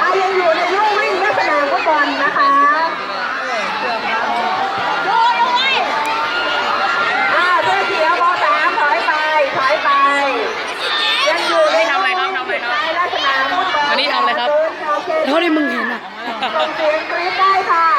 อะยังอยู่ในลูกวิ่งลักษณะฟุตบอลนะคะ อ่าเสื้อเขียวบอสามถอยไป ถอยไป ยังอยู่ในลูกวิ่งลักษณะฟุตบอลอันนี้ทำอะไรครับเคเท่าที่มึงเห็นอะส่งเสียงกรี๊ดได้ค่ะ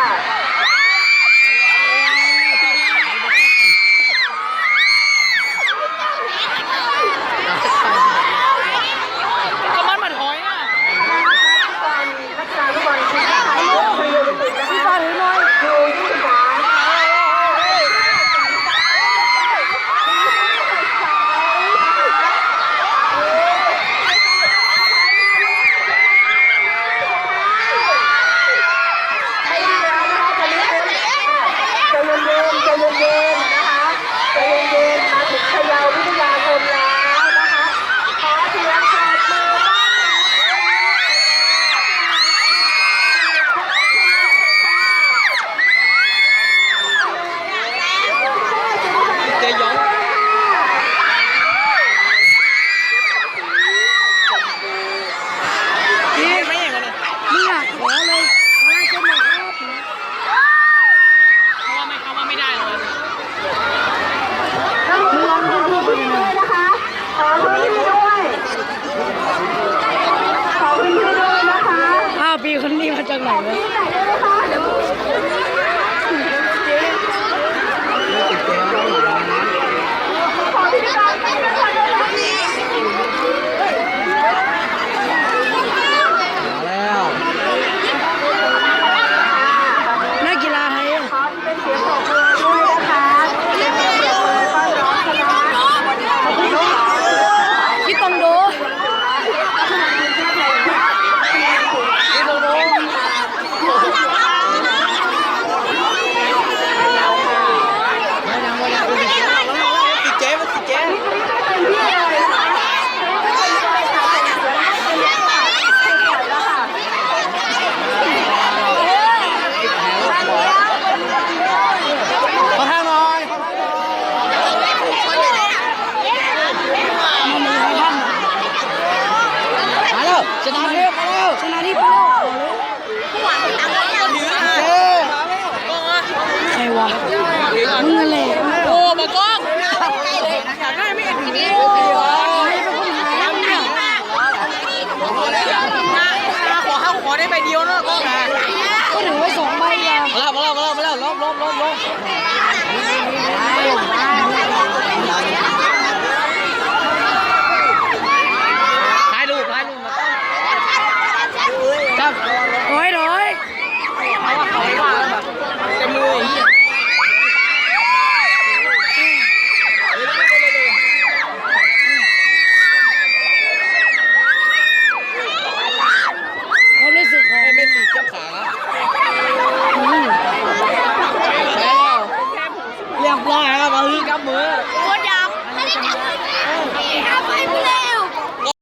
Baju. ชนะทิพย์มาแล้วชนะทิพย์มาแล้วผู้หวานที่ตังมถือเออใครวะมึงอะไรโอ้มากล้องได้เลอยากได้ไม่เอ็นดีโอ้ยเอ้ขอข้าวขอได้ใบเดียวนะก้องนะก็ถึงไว้สองใบอะมาแล้วมาแล้วมาแล้วล้มล้มล้มล้ม